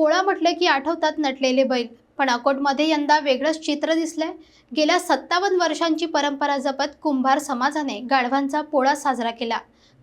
पोळा म्हटलं की आठवतात नटलेले बैल. पण अकोटमध्ये यंदा वेगळंच चित्र दिसलंय. गेल्या सत्तावन्न वर्षांची परंपरा जपत कुंभार समाजाने गाढवांचा पोळा साजरा केला.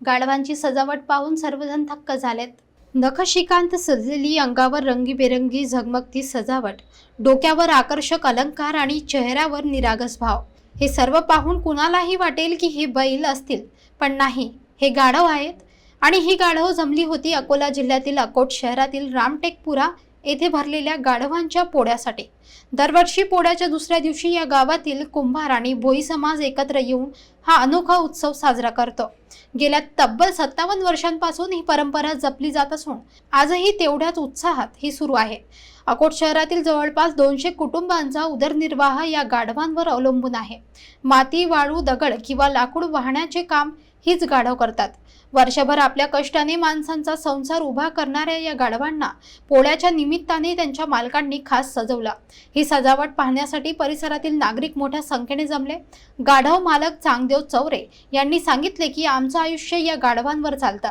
गाढवांची सजावट पाहून सर्वजण थक्क झालेत. नखशिकांत सजलेली अंगावर रंगीबेरंगी झगमगती सजावट. डोक्यावर आकर्षक अलंकार आणि चेहऱ्यावर निरागस भाव. हे सर्व पाहून कुणालाही वाटेल की हे बैल असतील. पण नाही हे गाढव आहेत. आणि ही गाढव जमली होती अकोला जिल्ह्यातील अकोट शहरातील रामटेकपुरा येथे भरलेल्या गाढवांच्या पोळ्यासाठी. दरवर्षी पोळ्याच्या दुसऱ्या दिवशी या गावातील कुंभार आणि भोई समाज एकत्र येऊन हा अनोखा उत्सव साजरा करतो. गेल्या तब्बल सत्तावन्न वर्षांपासून ही परंपरा जपली जात असून आजही तेवढ्याच उत्साहात ही सुरू आहे. अकोट शहरातील जवळपास दोनशे कुटुंबांचा उदरनिर्वाह या गाढवांवर अवलंबून आहे. माती वाळू दगड किंवा लाकूड वाहण्याचे काम हीच गाढव करतात. वर्षभर आपल्या कष्टाने माणसांचा संसार उभा करणाऱ्या या गाढवांना पोळ्याच्या निमित्ताने त्यांच्या मालकांनी खास सजवला. ही सजावट पाहण्यासाठी परिसरातील नागरिक मोठ्या संख्येने जमले. गाढव मालक चांगदेव चौरे यांनी सांगितले की आमचं आयुष्य या गाढवांवर चालतं.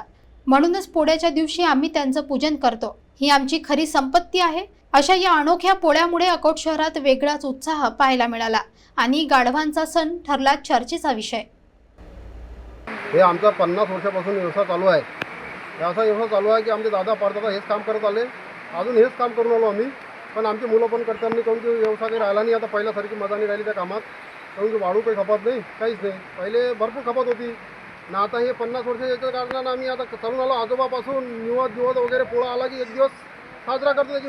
म्हणूनच पोळ्याच्या दिवशी आम्ही त्यांचं पूजन करतो. ही आमची खरी संपत्ती आहे. अशा या अनोख्या पोळ्यामुळे अकोट शहरात वेगळाच उत्साह पाहायला मिळाला आणि गाढवांचा सण ठरला चर्चेचा विषय. हे आमचा पन्नास वर्षापासून व्यवसाय चालू आहे. हे असा व्यवसाय चालू आहे की आमचे दादा परदादा हेच काम करत आले. अजून हेच काम करून आलो आम्ही. पण आमची मुलं पण करताना काहून की व्यवसाय काही राहिला नाही. आता पहिल्यासारखी मजा नाही राहिली त्या कामात. काहून की वाढू काही खपत नाही. काहीच नाही. पहिले भरपूर खपत होती. ना आता हे पन्नास वर्ष याच्या कारणानं आम्ही आता चालून आलो आजोबापासून. निवत दिवत वगैरे पोळा आला की एक दिवस साजरा करतो त्याची